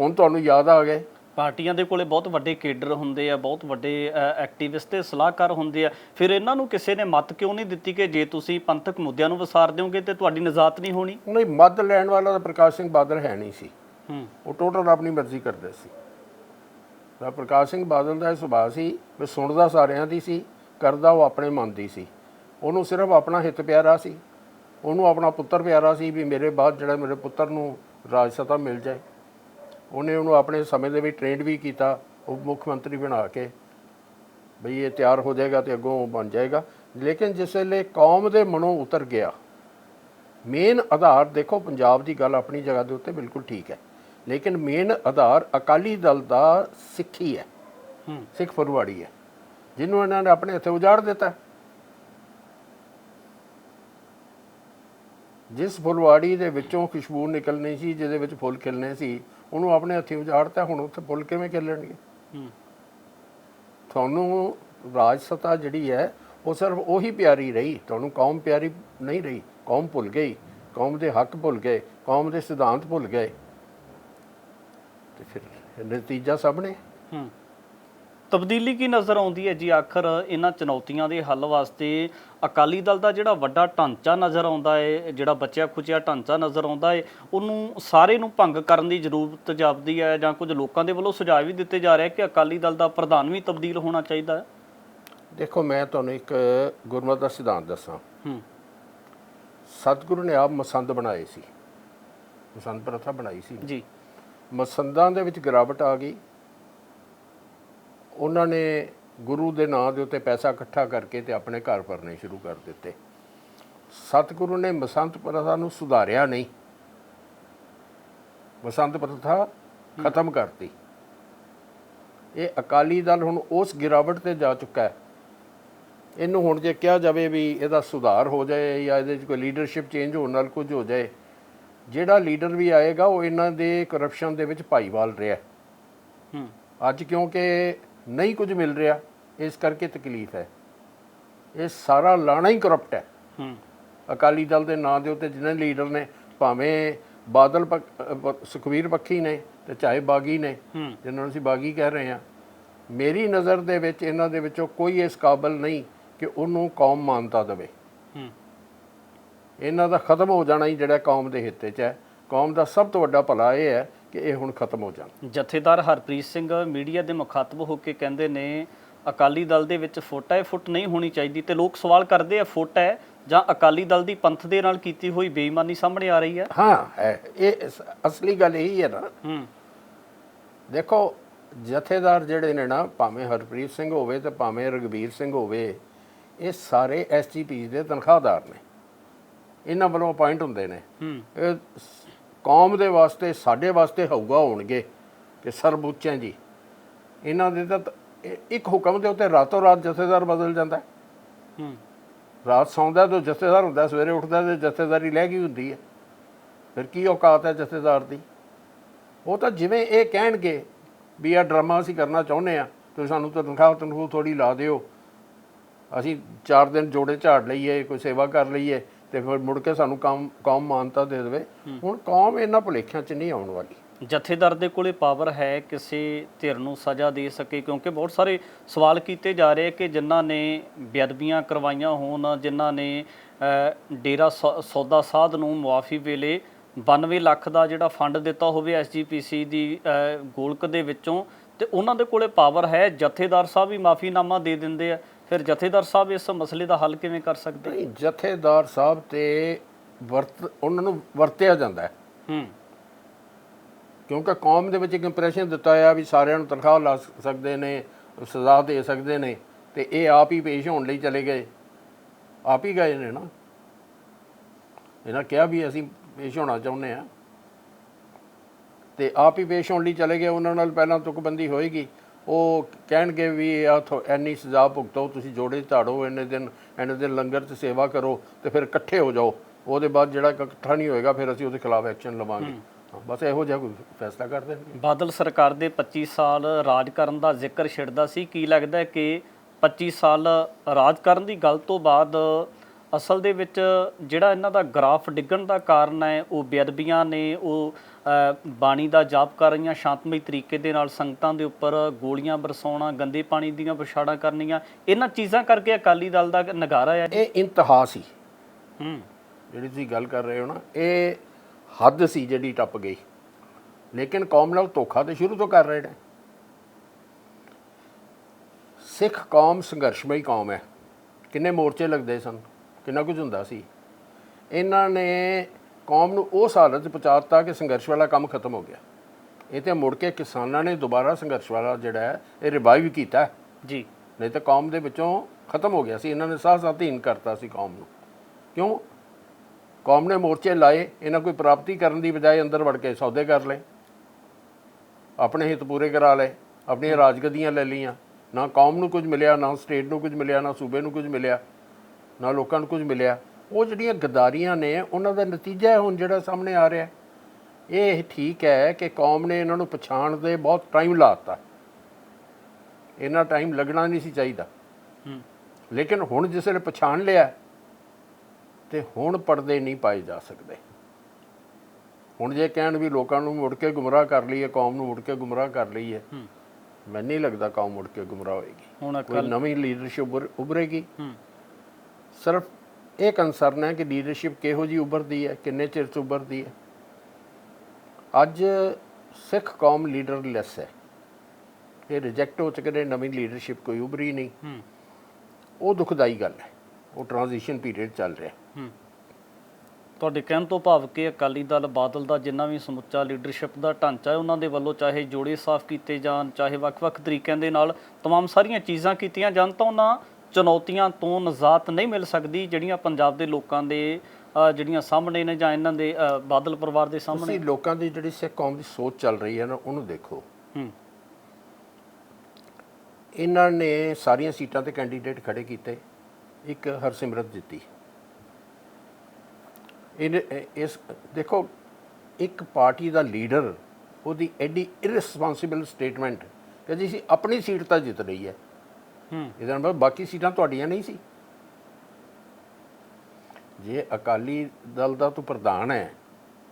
ਹੁਣ ਤੁਹਾਨੂੰ ਯਾਦ ਆ ਗਏ। ਪਾਰਟੀਆਂ ਦੇ ਕੋਲੇ ਬਹੁਤ ਵੱਡੇ ਕੇਡਰ ਹੁੰਦੇ ਆ ਬਹੁਤ ਵੱਡੇ ਐਕਟਿਵਿਸਟ ਤੇ ਸਲਾਹਕਾਰ ਹੁੰਦੇ ਆ। ਫਿਰ ਇਹਨਾਂ ਨੂੰ ਕਿਸੇ ਨੇ ਮਤ ਕਿਉਂ ਨਹੀਂ ਦਿੱਤੀ ਕਿ ਜੇ ਤੁਸੀਂ ਪੰਥਕ ਮੁੱਦਿਆਂ ਨੂੰ ਵਿਸਾਰ ਦਿਓਗੇ ਤੇ ਤੁਹਾਡੀ ਨਜਾਤ ਨਹੀਂ ਹੋਣੀ? ਨਹੀਂ ਮੱਦ ਲੈਣ ਵਾਲਾ ਤਾਂ ਪ੍ਰਕਾਸ਼ ਸਿੰਘ ਬਾਦਲ ਹੈ ਨਹੀਂ ਸੀ। ਉਹ ਟੋਟਲ ਆਪਣੀ ਮਰਜ਼ੀ ਕਰਦੇ ਸੀ। ਤਾਂ ਪ੍ਰਕਾਸ਼ ਸਿੰਘ ਬਾਦਲ ਦਾ ਇਹ ਸੁਭਾਅ ਸੀ ਵੀ ਸੁਣਦਾ ਸਾਰਿਆਂ ਦੀ ਸੀ ਕਰਦਾ ਉਹ ਆਪਣੇ ਮਨ ਦੀ ਸੀ। ਉਹਨੂੰ ਸਿਰਫ ਆਪਣਾ ਹਿੱਤ ਪਿਆਰਾ ਸੀ। ਉਹਨੂੰ ਆਪਣਾ ਪੁੱਤਰ ਪਿਆਰਾ ਸੀ ਵੀ ਮੇਰੇ ਬਾਅਦ ਜਿਹੜਾ ਮੇਰੇ ਪੁੱਤਰ ਨੂੰ ਰਾਜ ਸੱਤਾ ਮਿਲ ਜਾਏ। ਉਹਨੇ ਉਹਨੂੰ ਆਪਣੇ ਸਮੇਂ ਦੇ ਵਿੱਚ ਟ੍ਰੇਨਡ ਵੀ ਕੀਤਾ ਉਹ ਮੁੱਖ ਮੰਤਰੀ ਬਣਾ ਕੇ ਬਈ ਇਹ ਤਿਆਰ ਹੋ ਜਾਏਗਾ ਤੇ ਅੱਗੋਂ ਬਣ ਜਾਏਗਾ। ਲੇਕਿਨ ਜਿਸ ਵੇਲੇ ਕੌਮ ਦੇ ਮਨੋਂ ਉਤਰ ਗਿਆ ਮੇਨ ਆਧਾਰ ਦੇਖੋ ਪੰਜਾਬ ਦੀ ਗੱਲ ਆਪਣੀ ਜਗ੍ਹਾ ਦੇ ਉੱਤੇ ਬਿਲਕੁਲ ਠੀਕ ਹੈ। ਲੇਕਿਨ ਮੇਨ ਆਧਾਰ ਅਕਾਲੀ ਦਲ ਦਾ ਸਿੱਖੀ ਹੈ ਹੂੰ। ਸਿੱਖ ਫਰਵਾੜੀ ਹੈ ਜਿਹਨੂੰ ਇਹਨਾਂ ਨੇ ਆਪਣੇ ਹੱਥੇ ਉਜਾੜ ਦਿੱਤਾ। ਜਿਸ ਫੁਲਵਾੜੀ ਦੇ ਵਿੱਚੋਂ ਖੁਸ਼ਬੂ ਨਿਕਲਣੀ ਸੀ ਜਿਹਦੇ ਵਿੱਚ ਫੁੱਲ ਖਿਲਣੇ ਸੀ ਉਹਨੂੰ ਆਪਣੇ ਹੱਥੀਂ ਉਜਾੜਤਾ ਹੁਣ ਉੱਥੇ ਫੁੱਲ ਕਿਵੇਂ ਖਿਲਣਗੇ? ਤੁਹਾਨੂੰ ਰਾਜ ਸੱਤਾ ਜਿਹੜੀ ਹੈ ਉਹ ਸਿਰਫ ਉਹੀ ਪਿਆਰੀ ਰਹੀ ਤੁਹਾਨੂੰ ਕੌਮ ਪਿਆਰੀ ਨਹੀਂ ਰਹੀ ਕੌਮ ਭੁੱਲ ਗਈ ਕੌਮ ਦੇ ਹੱਕ ਭੁੱਲ ਗਏ ਕੌਮ ਦੇ ਸਿਧਾਂਤ ਭੁੱਲ ਗਏ। ਤੇ ਫਿਰ ਨਤੀਜਾ ਸਾਹਮਣੇ? ਹੂੰ। ਤਬਦੀਲੀ ਕੀ ਨਜ਼ਰ ਆਉਂਦੀ ਹੈ ਜੀ? ਆਖਰ ਇਹਨਾਂ ਚੁਣੌਤੀਆਂ ਦੇ ਹੱਲ ਵਾਸਤੇ ਅਕਾਲੀ ਦਲ ਦਾ ਜਿਹੜਾ ਵੱਡਾ ਢਾਂਚਾ ਨਜ਼ਰ ਆਉਂਦਾ ਹੈ ਜਿਹੜਾ ਬਚਿਆ ਖੁਚਿਆ ਢਾਂਚਾ ਨਜ਼ਰ ਆਉਂਦਾ ਹੈ ਉਹਨੂੰ ਸਾਰੇ ਨੂੰ ਭੰਗ ਕਰਨ ਦੀ ਜ਼ਰੂਰਤ ਜਾਪਦੀ ਹੈ ਜਾਂ ਕੁਝ ਲੋਕਾਂ ਦੇ ਵੱਲੋਂ ਸੁਝਾਅ ਵੀ ਦਿੱਤੇ ਜਾ ਰਹੇ ਕਿ ਅਕਾਲੀ ਦਲ ਦਾ ਪ੍ਰਧਾਨ ਵੀ ਤਬਦੀਲ ਹੋਣਾ ਚਾਹੀਦਾ ਹੈ? ਦੇਖੋ ਮੈਂ ਤੁਹਾਨੂੰ ਇੱਕ ਗੁਰਮਤਿ ਦਾ ਸਿਧਾਂਤ ਦੱਸਾਂ। ਹੂੰ। ਸਤਿਗੁਰੂ ਨੇ ਆਪ ਮਸੰਦ ਬਣਾਏ ਸੀ। ਮਸੰਦ ਪ੍ਰਥਾ ਬਣਾਈ ਸੀ। ਜੀ। ਮਸੰਦਾਂ ਦੇ ਵਿੱਚ ਗਿਰਾਵਟ ਆ ਗਈ। ਉਹਨਾਂ ਨੇ ਗੁਰੂ ਦੇ ਨਾਂ ਦੇ ਉੱਤੇ ਪੈਸਾ ਇਕੱਠਾ ਕਰਕੇ ਤੇ ਆਪਣੇ ਘਰ ਭਰਨੇ ਸ਼ੁਰੂ ਕਰ ਦਿੱਤੇ। ਸਤਿਗੁਰੂ ਨੇ ਮਸੰਤ ਪ੍ਰਥਾ ਨੂੰ ਸੁਧਾਰਿਆ ਨਹੀਂ। ਮਸੰਤ ਪ੍ਰਥਾ ਖਤਮ ਕਰਤੀ। ਇਹ ਅਕਾਲੀ ਦਲ ਹੁਣ ਉਸ ਗਿਰਾਵਟ ਤੇ ਜਾ ਚੁੱਕਾ ਹੈ। ਇਹਨੂੰ ਹੁਣ ਜੇ ਕਿਹਾ ਜਾਵੇ ਵੀ ਇਹਦਾ ਸੁਧਾਰ ਹੋ ਜਾਏ ਜਾਂ ਇਹਦੇ 'ਚ ਕੋਈ ਲੀਡਰਸ਼ਿਪ ਚੇਂਜ ਹੋਣ ਨਾਲ ਕੁਝ ਹੋ ਜਾਏ ਜਿਹੜਾ ਲੀਡਰ ਵੀ ਆਏਗਾ ਉਹ ਇਹਨਾਂ ਦੇ ਕਰਪਸ਼ਨ ਦੇ ਵਿੱਚ ਭਾਈਵਾਲ ਰਿਹਾ। ਹੂੰ। ਅੱਜ ਕਿਉਂਕਿ ਨਹੀਂ ਕੁਝ ਮਿਲ ਰਿਹਾ ਇਸ ਕਰਕੇ ਤਕਲੀਫ ਹੈ। ਇਹ ਸਾਰਾ ਲਾਣਾ ਹੀ ਕਰਪਟ ਹੈ। ਹੂੰ। ਅਕਾਲੀ ਦਲ ਦੇ ਨਾਂ ਦੇ ਉੱਤੇ ਜਿੰਨੇ ਲੀਡਰ ਨੇ ਭਾਵੇਂ ਬਾਦਲ ਸੁਖਬੀਰ ਪੱਖੀ ਨੇ ਤੇ ਚਾਹੇ ਬਾਗੀ ਨੇ ਜਿਹਨਾਂ ਨੂੰ ਅਸੀਂ ਬਾਗੀ ਕਹਿ ਰਹੇ ਹਾਂ। ਮੇਰੀ ਨਜ਼ਰ ਦੇ ਵਿੱਚ ਇਹਨਾਂ ਦੇ ਵਿੱਚੋਂ ਕੋਈ ਇਸ ਕਾਬਲ ਨਹੀਂ ਕਿ ਉਹਨੂੰ ਕੌਮ ਮਾਨਤਾ ਦੇਵੇ। ਇਹਨਾਂ ਦਾ ਖਤਮ ਹੋ ਜਾਣਾ ਹੀ ਜਿਹੜਾ ਕੌਮ ਦੇ ਹਿੱਤੇ 'ਚ ਹੈ। ਕੌਮ ਦਾ ਸਭ ਤੋਂ ਵੱਡਾ ਭਲਾ ਇਹ ਹੈ ਕਿ ਇਹ ਹੁਣ ਖਤਮ ਹੋ ਜਾਣ। ਜਥੇਦਾਰ ਹਰਪ੍ਰੀਤ ਸਿੰਘ ਮੀਡੀਆ ਦੇ ਮੁਖਾਤਬ ਹੋ ਕੇ ਕਹਿੰਦੇ ਨੇ ਅਕਾਲੀ ਦਲ ਦੇ ਵਿੱਚ ਫੁੱਟ ਹੈ ਫੁੱਟ ਨਹੀਂ ਹੋਣੀ ਚਾਹੀਦੀ ਤੇ ਲੋਕ ਸਵਾਲ ਕਰਦੇ ਆ ਫੁੱਟ ਹੈ ਜਾਂ ਅਕਾਲੀ ਦਲ ਦੀ ਪੰਥ ਦੇ ਨਾਲ ਕੀਤੀ ਹੋਈ ਬੇਈਮਾਨੀ ਸਾਹਮਣੇ ਆ ਰਹੀ ਹੈ? ਹਾਂ ਹੈ। ਇਹ ਅਸ- ਅਸਲੀ ਗੱਲ ਇਹੀ ਹੈ ਨਾ। ਹੂੰ। ਦੇਖੋ ਜਥੇਦਾਰ ਜਿਹੜੇ ਨੇ ਨਾ ਭਾਵੇਂ ਹਰਪ੍ਰੀਤ ਸਿੰਘ ਹੋਵੇ ਤੇ ਭਾਵੇਂ ਰਗਵੀਰ ਸਿੰਘ ਹੋਵੇ ਇਹ ਸਾਰੇ ਐਸਜੀਪੀ ਦੇ ਤਨਖਾਹਦਾਰ ਨੇ। ਇਹਨਾਂ ਵੱਲੋਂ ਅਪਾਇੰਟ ਹੁੰਦੇ ਨੇ। ਹੂੰ। ਇਹ ਕੌਮ ਦੇ ਵਾਸਤੇ ਸਾਡੇ ਵਾਸਤੇ ਹਊਗਾ ਹੋਣਗੇ ਕਿ ਸਰਬਉੱਚਾਂ ਜੀ ਇਹਨਾਂ ਦੇ ਤਾਂ ਤ- ਇੱਕ ਹੁਕਮ ਦੇ ਉੱਤੇ ਰਾਤੋਂ ਰਾਤ ਜਥੇਦਾਰ ਬਦਲ ਜਾਂਦਾ ਹੈ। ਰਾਤ ਸੌਂਦਾ ਤਾਂ ਜਥੇਦਾਰ ਹੁੰਦਾ ਸਵੇਰੇ ਉੱਠਦਾ ਤੇ ਜਥੇਦਾਰੀ ਲੈ ਗਈ ਹੁੰਦੀ ਹੈ। ਫਿਰ ਕੀ ਔਕਾਤ ਹੈ ਜਥੇਦਾਰ ਦੀ? ਉਹ ਤਾਂ ਜਿਵੇਂ ਇਹ ਕਹਿਣਗੇ ਵੀ ਆ ਡਰਾਮਾ ਅਸੀਂ ਕਰਨਾ ਚਾਹੁੰਦੇ ਆ ਤੁਸੀਂ ਸਾਨੂੰ ਤਨਖਾਹ ਤਨਖੂਹ ਥੋੜੀ ਲਾ ਦਿਓ। ਅਸੀਂ 4 ਦਿਨ ਜੋੜੇ ਝਾੜ ਲਈਏ ਕੋਈ ਸੇਵਾ ਕਰ ਲਈਏ ਤੇ ਫਿਰ ਮੁੜ ਕੇ ਸਾਨੂੰ ਕੰਮ ਕੌਮ ਮਾਨਤਾ ਦੇ ਦੇਵੇ। ਹੁਣ ਕੌਮ ਇਹਨਾਂ ਭੁਲੇਖਿਆਂ 'ਚ ਨਹੀਂ ਆਉਣ ਵਾਲੀ। ਜਥੇਦਾਰ ਦੇ ਕੋਲੇ ਪਾਵਰ ਹੈ ਕਿਸੇ ਧਿਰ ਨੂੰ ਸਜ਼ਾ ਦੇ ਸਕੇ ਕਿਉਂਕਿ ਬਹੁਤ ਸਾਰੇ ਸਵਾਲ ਕੀਤੇ ਜਾ ਰਹੇ ਕਿ ਜਿਨ੍ਹਾਂ ਨੇ ਬੇਅਦਬੀਆਂ ਕਰਵਾਈਆਂ ਹੋਣ ਜਿਨ੍ਹਾਂ ਨੇ ਡੇਰਾ ਸੌਦਾ ਸਾਧ ਨੂੰ ਮੁਆਫੀ ਵੇਲੇ 92 ਲੱਖ ਦਾ ਜਿਹੜਾ ਫੰਡ ਦਿੱਤਾ ਹੋਵੇ ਐਸਜੀਪੀਸੀ ਦੀ ਗੋਲਕ ਦੇ ਵਿੱਚੋਂ ਤੇ ਉਹਨਾਂ ਦੇ ਕੋਲੇ ਪਾਵਰ ਹੈ ਜਥੇਦਾਰ ਸਾਹਿਬ ਵੀ ਮਾਫੀਨਾਮਾ ਦੇ ਦਿੰਦੇ ਆ। ਫਿਰ ਜਥੇਦਾਰ ਸਾਹਿਬ ਇਸ ਮਸਲੇ ਦਾ ਹੱਲ ਕਿਵੇਂ ਕਰ ਸਕਦੇ? ਨਹੀਂ ਜਥੇਦਾਰ ਸਾਹਿਬ ਤੇ ਵਰਤ ਉਹਨਾਂ ਨੂੰ ਵਰਤਿਆ ਜਾਂਦਾ ਹੈ। ਹੂੰ। ਕਿਉਂਕਿ ਕੌਮ ਦੇ ਵਿੱਚ ਇੱਕ ਇੰਪ੍ਰੈਸ਼ਨ ਦਿੱਤਾ ਹੋਇਆ ਵੀ ਸਾਰਿਆਂ ਨੂੰ ਤਨਖਾਹ ਲਾ ਸਕਦੇ ਨੇ ਸਜ਼ਾ ਦੇ ਸਕਦੇ ਨੇ ਤੇ ਇਹ ਆਪ ਹੀ ਪੇਸ਼ ਹੋਣ ਲਈ ਚਲੇ ਗਏ। ਆਪ ਹੀ ਗਏ ਨੇ ਨਾ। ਇਹਨਾਂ ਕਿਹਾ ਵੀ ਅਸੀਂ ਪੇਸ਼ ਹੋਣਾ ਚਾਹੁੰਦੇ ਆ ਤੇ ਆਪ ਹੀ ਪੇਸ਼ ਹੋਣ ਲਈ ਚਲੇ ਗਏ। ਉਹਨਾਂ ਨਾਲ ਪਹਿਲਾਂ ਤੁਕਬੰਦੀ ਹੋਏਗੀ। ਉਹ ਕਹਿਣਗੇ ਵੀ ਆ ਥੋ- ਇੰਨੀ ਸਜ਼ਾ ਭੁਗਤੋ ਤੁਸੀਂ ਜੋੜੇ ਝਾੜੋ ਇੰਨੇ ਦਿਨ ਇੰਨੇ ਦਿਨ ਲੰਗਰ 'ਚ ਸੇਵਾ ਕਰੋ ਤੇ ਫਿਰ ਇਕੱਠੇ ਹੋ ਜਾਓ। ਉਹਦੇ ਬਾਅਦ ਜਿਹੜਾ ਇਕੱਠਾ ਨਹੀਂ ਹੋਏਗਾ ਫਿਰ ਅਸੀਂ ਉਹਦੇ ਖਿਲਾਫ ਐਕਸ਼ਨ ਲਵਾਂਗੇ। ਹਾਂ, ਬਸ ਇਹੋ ਜਿਹਾ ਕੋਈ ਫੈਸਲਾ ਕਰ ਦੇਣਗੇ ਬਾਦਲ ਸਰਕਾਰ ਦੇ 25 ਸਾਲ ਰਾਜ ਕਰਨ ਦਾ ਜ਼ਿਕਰ ਛਿੜਦਾ ਸੀ। ਕੀ ਲੱਗਦਾ ਹੈ ਕਿ 25 ਸਾਲ ਰਾਜ ਕਰਨ ਦੀ ਗੱਲ ਤੋਂ ਬਾਅਦ ਅਸਲ ਦੇ ਵਿੱਚ ਜਿਹੜਾ ਇਹਨਾਂ ਦਾ ਗ੍ਰਾਫ ਡਿੱਗਣ ਦਾ ਕਾਰਨ ਹੈ ਉਹ ਬੇਅਦਬੀਆਂ ਨੇ ਉਹ ਬਾਣੀ ਦਾ ਜਾਪ ਕਰ ਰਹੀਆਂ ਸ਼ਾਂਤਮਈ ਤਰੀਕੇ ਦੇ ਨਾਲ ਸੰਗਤਾਂ ਦੇ ਉੱਪਰ ਗੋਲੀਆਂ ਬਰਸਾਉਣਾ ਗੰਦੇ ਪਾਣੀ ਦੀਆਂ ਵਿਛਾੜਾਂ ਕਰਨੀਆਂ ਇਹਨਾਂ ਚੀਜ਼ਾਂ ਕਰਕੇ ਅਕਾਲੀ ਦਲ ਦਾ ਨਗਾਰਾ ਹੈ ਇਹ ਇੰਤਹਾ ਸੀ। ਹੂੰ। ਜਿਹੜੀ ਤੁਸੀਂ ਗੱਲ ਕਰ ਰਹੇ ਹੋ ਨਾ ਇਹ ਹੱਦ ਸੀ ਜਿਹੜੀ ਟੱਪ ਗਈ। ਲੇਕਿਨ ਕੌਮ ਨਾਲ ਧੋਖਾ ਤੇ ਸ਼ੁਰੂ ਤੋਂ ਕਰ ਰਹੇ ਨੇ। ਸਿੱਖ ਕੌਮ ਸੰਘਰਸ਼ਮਈ ਕੌਮ ਹੈ। ਕਿੰਨੇ ਮੋਰਚੇ ਲੱਗਦੇ ਸਨ ਕਿੰਨਾ ਕੁਝ ਹੁੰਦਾ ਸੀ। ਇਹਨਾਂ ਨੇ ਕੌਮ ਨੂੰ ਉਸ ਹਾਲਤ 'ਚ ਪਹੁੰਚਾਤਾ ਕਿ ਸੰਘਰਸ਼ ਵਾਲਾ ਕੰਮ ਖਤਮ ਹੋ ਗਿਆ। ਇਹ ਤੇ ਮੁੜ ਕੇ ਕਿਸਾਨਾਂ ਨੇ ਦੁਬਾਰਾ ਸੰਘਰਸ਼ ਵਾਲਾ ਜਿਹੜਾ ਹੈ ਇਹ ਰਿਵਾਈਵ ਕੀਤਾ। ਜੀ। ਨਹੀਂ ਤਾਂ ਕੌਮ ਦੇ ਵਿੱਚੋਂ ਖਤਮ ਹੋ ਗਿਆ ਸੀ। ਇਹਨਾਂ ਨੇ ਸਾਹ ਸਾਧੀਨ ਕਰਤਾ ਸੀ ਕੌਮ ਨੂੰ। ਕਿਉਂ? ਕੌਮ ਨੇ ਮੋਰਚੇ ਲਾਏ ਇਹਨਾਂ ਕੋਈ ਪ੍ਰਾਪਤੀ ਕਰਨ ਦੀ ਬਜਾਏ ਅੰਦਰ ਵੜ ਕੇ ਸੌਦੇ ਕਰ ਲਏ। ਆਪਣੇ ਹਿੱਤ ਪੂਰੇ ਕਰਾ ਲਏ ਆਪਣੀਆਂ ਰਾਜਗਦੀਆਂ ਲੈ ਲਈਆਂ। ਨਾ ਕੌਮ ਨੂੰ ਕੁਝ ਮਿਲਿਆ ਨਾ ਸਟੇਟ ਨੂੰ ਕੁਝ ਮਿਲਿਆ ਨਾ ਸੂਬੇ ਨੂੰ ਕੁਝ ਮਿਲਿਆ ਨਾ ਲੋਕਾਂ ਨੂੰ ਕੁਝ ਮਿਲਿਆ। ਉਹ ਜਿਹੜੀਆਂ ਗਦਾਰੀਆਂ ਨੇ ਉਹਨਾਂ ਦਾ ਨਤੀਜਾ ਹੁਣ ਜਿਹੜਾ ਸਾਹਮਣੇ ਆ ਰਿਹਾ। ਇਹ ਠੀਕ ਹੈ ਕਿ ਕੌਮ ਨੇ ਇਹਨਾਂ ਨੂੰ ਪਛਾਣ ਦੇ ਬਹੁਤ ਟਾਈਮ ਲਾਤਾ ਇੰਨਾ ਟਾਈਮ ਲੱਗਣਾ ਨਹੀਂ ਸੀ ਚਾਹੀਦਾ। ਹੂੰ। ਲੇਕਿਨ ਹੁਣ ਜਿਸ ਵੇਲੇ ਪਛਾਣ ਲਿਆ ਤੇ ਹੁਣ ਪਰਦੇ ਨਹੀਂ ਪਾਏ ਜਾ ਸਕਦੇ। ਹੁਣ ਜੇ ਕਹਿਣ ਵੀ ਲੋਕਾਂ ਨੂੰ ਮੁੜ ਕੇ ਗੁੰਮਰਾਹ ਕਰ ਲਈਏ ਕੌਮ ਨੂੰ ਮੁੜ ਕੇ ਗੁੰਮਰਾਹ ਕਰ ਲਈਏ ਹੂੰ। ਮੈਨੂੰ ਨਹੀਂ ਲੱਗਦਾ ਕੌਮ ਮੁੜ ਕੇ ਗੁੰਮਰਾਹ ਹੋਏਗੀ। ਹੁਣ ਕੋਈ ਨਵੀਂ ਲੀਡਰਸ਼ਿਪ ਉਭਰੇਗੀ। ਹੂੰ। ਸਿਰਫ ਇਹ ਕੰਸਰਨ ਹੈ ਕਿ ਲੀਡਰਸ਼ਿਪ ਕਿਹੋ ਜੀ ਉਭਰਦੀ ਹੈ ਕਿੰਨੇ ਚਿਰ ਚ ਉਭਰਦੀ ਹੈ ਅੱਜ ਸਿੱਖ ਕੌਮ ਲੀਡਰਲੈਸ ਹੈ ਇਹ ਰਿਜੈਕਟ ਹੋ ਚੁੱਕੇ ਨੇ ਨਵੀਂ ਲੀਡਰਸ਼ਿਪ ਕੋਈ ਉਭਰੀ ਨਹੀਂ ਹੂੰ ਉਹ ਦੁਖਦਾਈ ਗੱਲ ਹੈ ਉਹ ਟ੍ਰਾਂਜੀਸ਼ਨ ਪੀਰੀਅਡ ਚੱਲ ਰਿਹਾ ਹੂੰ ਤੁਹਾਡੇ ਕਹਿਣ ਤੋਂ ਭਾਵ ਕਿ ਅਕਾਲੀ ਦਲ ਬਾਦਲ ਦਾ ਜਿੰਨਾ ਵੀ ਸਮੁੱਚਾ ਲੀਡਰਸ਼ਿਪ ਦਾ ਢਾਂਚਾ ਹੈ ਉਹਨਾਂ ਦੇ ਵੱਲੋਂ ਚਾਹੇ ਜੋੜੇ ਸਾਫ਼ ਕੀਤੇ ਜਾਣ ਚਾਹੇ ਵੱਖ-ਵੱਖ ਤਰੀਕਿਆਂ ਦੇ ਨਾਲ तमाम ਸਾਰੀਆਂ ਚੀਜ਼ਾਂ ਕੀਤੀਆਂ ਜਾਣ ਤਾਂ ਉਹਨਾਂ ਚੁਣੌਤੀਆਂ ਤੋਂ ਨਜ਼ਾਤ ਨਹੀਂ ਮਿਲ ਸਕਦੀ ਜਿਹੜੀਆਂ ਪੰਜਾਬ ਦੇ ਲੋਕਾਂ ਦੇ ਜਿਹੜੀਆਂ ਸਾਹਮਣੇ ਨੇ ਜਾਂ ਇਹਨਾਂ ਦੇ ਬਾਦਲ ਪਰਿਵਾਰ ਦੇ ਸਾਹਮਣੇ ਤੁਸੀਂ ਲੋਕਾਂ ਦੀ ਜਿਹੜੀ ਸਿੱਖ ਕੌਮ ਦੀ ਸੋਚ ਚੱਲ ਰਹੀ ਹੈ ਨਾ ਉਹਨੂੰ ਦੇਖੋ। ਹੂੰ। ਇਹਨਾਂ ਨੇ ਸਾਰੀਆਂ ਸੀਟਾਂ ਤੇ ਕੈਂਡੀਡੇਟ ਖੜੇ ਕੀਤੇ ਇੱਕ ਹਰਸਿਮਰਤ ਜਿੱਤੀ। ਇਹ- ਇਸ ਦੇਖੋ ਇੱਕ ਪਾਰਟੀ ਦਾ ਲੀਡਰ ਉਹਦੀ ਐਡੀ ਇਰਰਿਸਪੌਂਸਿਬਲ ਸਟੇਟਮੈਂਟ ਕਿ ਜੀ ਆਪਣੀ ਸੀਟ ਤਾਂ ਜਿੱਤ ਰਹੀ ਹੂੰ। ਇਹਦਾ ਮਤਲਬ ਬਾਕੀ ਸੀਟਾਂ ਤੁਹਾਡੀਆਂ ਨਹੀਂ ਸੀ। ਜੇ ਅਕਾਲੀ ਦਲ ਦਾ ਤੂੰ ਪ੍ਰਧਾਨ ਹੈ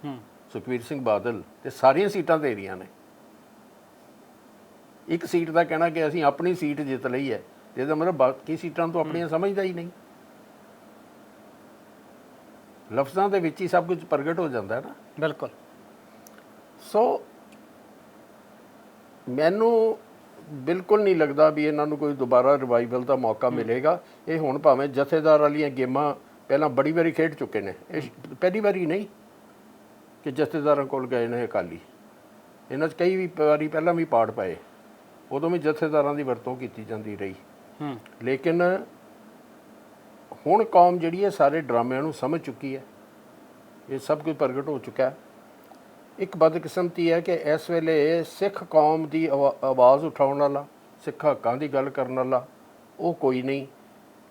ਹੂੰ। ਸੁਖਵੀਰ ਸਿੰਘ ਬਾਦਲ ਤੇ ਸਾਰੀਆਂ ਸੀਟਾਂ ਤੇਰੀਆਂ ਨੇ। ਇੱਕ ਸੀਟ ਦਾ ਕਹਿਣਾ ਕਿ ਅਸੀਂ ਆਪਣੀ ਸੀਟ ਜਿੱਤ ਲਈ ਹੈ ਤੇ ਇਹਦਾ ਮਤਲਬ ਬਾਕੀ ਸੀਟਾਂ ਤੋਂ ਆਪਣੀਆਂ ਸਮਝਦਾ ਹੀ ਨਹੀਂ। ਲਫ਼ਜ਼ਾਂ ਦੇ ਵਿੱਚ ਹੀ ਸਭ ਕੁਝ ਪ੍ਰਗਟ ਹੋ ਜਾਂਦਾ ਹੈ ਨਾ। ਬਿਲਕੁਲ। ਸੋ ਮੈਨੂੰ ਬਿਲਕੁਲ ਨਹੀਂ ਲੱਗਦਾ ਵੀ ਇਹਨਾਂ ਨੂੰ ਕੋਈ ਦੁਬਾਰਾ ਰਿਵਾਈਵਲ ਦਾ ਮੌਕਾ ਮਿਲੇਗਾ। ਇਹ ਹੁਣ ਭਾਵੇਂ ਜਥੇਦਾਰ ਵਾਲੀਆਂ ਗੇਮਾਂ ਪਹਿਲਾਂ ਬੜੀ ਵਾਰੀ ਖੇਡ ਚੁੱਕੇ ਨੇ। ਇਹ ਪਹਿਲੀ ਵਾਰੀ ਨਹੀਂ ਕਿ ਜਥੇਦਾਰਾਂ ਕੋਲ ਗਏ ਨੇ ਅਕਾਲੀ। ਇਹਨਾਂ 'ਚ ਕਈ ਵੀ ਵਾਰੀ ਪਹਿਲਾਂ ਵੀ ਪਾੜ ਪਏ। ਉਦੋਂ ਵੀ ਜਥੇਦਾਰਾਂ ਦੀ ਵਰਤੋਂ ਕੀਤੀ ਜਾਂਦੀ ਰਹੀ। ਹੂੰ। ਲੇਕਿਨ ਹੁਣ ਕੌਮ ਜਿਹੜੀ ਹੈ ਸਾਰੇ ਡਰਾਮਿਆਂ ਨੂੰ ਸਮਝ ਚੁੱਕੀ ਹੈ। ਇਹ ਸਭ ਕੁਝ ਪ੍ਰਗਟ ਹੋ ਚੁੱਕਾ ਹੈ। ਇੱਕ ਬਦਕਿਸਮਤੀ ਹੈ ਕਿ ਇਸ ਵੇਲੇ ਸਿੱਖ ਕੌਮ ਦੀ ਆਵਾ- ਆਵਾਜ਼ ਉਠਾਉਣ ਵਾਲਾ ਸਿੱਖ ਹੱਕਾਂ ਦੀ ਗੱਲ ਕਰਨ ਵਾਲਾ ਉਹ ਕੋਈ ਨਹੀਂ।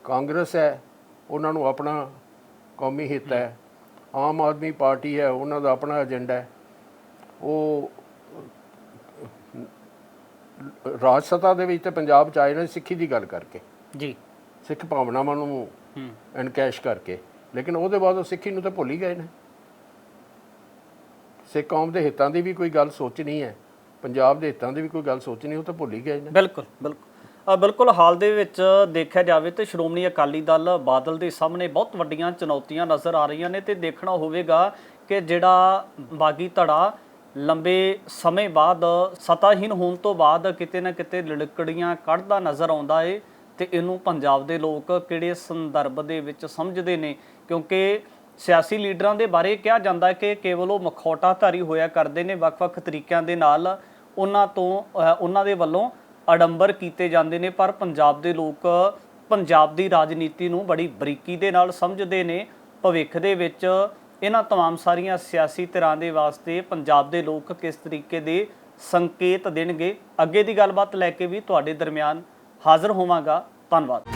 ਕਾਂਗਰਸ ਹੈ ਉਹਨਾਂ ਨੂੰ ਆਪਣਾ ਕੌਮੀ ਹਿੱਤ ਹੈ। ਆਮ ਆਦਮੀ ਪਾਰਟੀ ਹੈ ਉਹਨਾਂ ਦਾ ਆਪਣਾ ਏਜੰਡਾ ਹੈ। ਉਹ ਰਾਜ ਸੱਤਾ ਦੇ ਵਿੱਚ ਤੇ ਪੰਜਾਬ ਚ ਆਏ ਨੇ ਸਿੱਖੀ ਦੀ ਗੱਲ ਕਰਕੇ। ਜੀ। ਸਿੱਖ ਭਾਵਨਾਵਾਂ ਨੂੰ ਐਨਕੈਸ਼ ਕਰਕੇ। ਲੇਕਿਨ ਉਹਦੇ ਬਾਅਦ ਉਹ ਸਿੱਖੀ ਨੂੰ ਤਾਂ ਭੁੱਲ ਹੀ ਗਏ ਨੇ। ਸਿੱਖ ਕੌਮ ਦੇ ਹਿੱਤਾਂ ਦੀ ਵੀ ਕੋਈ ਗੱਲ ਸੋਚਣੀ ਹੈ, ਪੰਜਾਬ ਦੇ ਹਿੱਤਾਂ ਦੀ ਵੀ ਕੋਈ ਗੱਲ ਸੋਚਣੀ, ਉਹ ਤਾਂ ਭੁੱਲ ਹੀ ਗਏ ਨੇ। ਬਿਲਕੁਲ ਬਿਲਕੁਲ। ਬਿਲਕੁਲ, ਹਾਲ ਦੇ ਵਿੱਚ ਦੇਖਿਆ ਜਾਵੇ ਤੇ ਸ਼੍ਰੋਮਣੀ ਅਕਾਲੀ ਦਲ ਬਾਦਲ ਦੇ ਸਾਹਮਣੇ ਬਹੁਤ ਵੱਡੀਆਂ ਚੁਣੌਤੀਆਂ ਨਜ਼ਰ ਆ ਰਹੀਆਂ ਨੇ ਤੇ ਦੇਖਣਾ ਹੋਵੇਗਾ ਕਿ ਜਿਹੜਾ ਬਾਗੀ ਧੜਾ ਲੰਬੇ ਸਮੇਂ ਬਾਅਦ ਸਤਾਹੀਨ ਹੋਣ ਤੋਂ ਬਾਅਦ ਕਿਤੇ ਨਾ ਕਿਤੇ ਲੜਕੜੀਆਂ ਕੱਢਦਾ ਨਜ਼ਰ ਆਉਂਦਾ ਏ ਤੇ ਇਹਨੂੰ ਪੰਜਾਬ ਦੇ ਲੋਕ ਕਿਹੜੇ ਸੰਦਰਭ ਦੇ ਵਿੱਚ ਸਮਝਦੇ ਨੇ? ਕਿਉਂਕਿ ਸਿਆਸੀ ਲੀਡਰਾਂ ਦੇ ਬਾਰੇ ਕਿਹਾ ਜਾਂਦਾ ਹੈ ਕਿ ਕੇਵਲ ਉਹ ਮਖੌਟਾਧਾਰੀ ਹੋਇਆ ਕਰਦੇ ਨੇ ਵੱਖ-ਵੱਖ ਤਰੀਕਿਆਂ ਦੇ ਨਾਲ ਉਹਨਾਂ ਤੋਂ ਅਹ, ਉਹਨਾਂ ਦੇ ਵੱਲੋਂ ਅਡੰਬਰ ਕੀਤੇ ਜਾਂਦੇ ਨੇ ਪਰ ਪੰਜਾਬ ਦੇ ਲੋਕ ਪੰਜਾਬ ਦੀ ਰਾਜਨੀਤੀ ਨੂੰ ਬੜੀ ਬਰੀਕੀ ਦੇ ਨਾਲ ਸਮਝਦੇ ਨੇ ਭਵਿੱਖ ਦੇ ਵਿੱਚ ਇਹਨਾਂ तमाम ਸਾਰੀਆਂ ਸਿਆਸੀ ਧਿਰਾਂ ਦੇ ਵਾਸਤੇ ਪੰਜਾਬ ਦੇ ਲੋਕ ਕਿਸ ਤਰੀਕੇ ਦੇ ਸੰਕੇਤ ਦੇਣਗੇ ਅੱਗੇ ਦੀ ਗੱਲਬਾਤ ਲੈ ਕੇ ਵੀ ਤੁਹਾਡੇ ਦਰਮਿਆਨ ਹਾਜ਼ਰ ਹੋਵਾਂਗਾ ਧੰਨਵਾਦ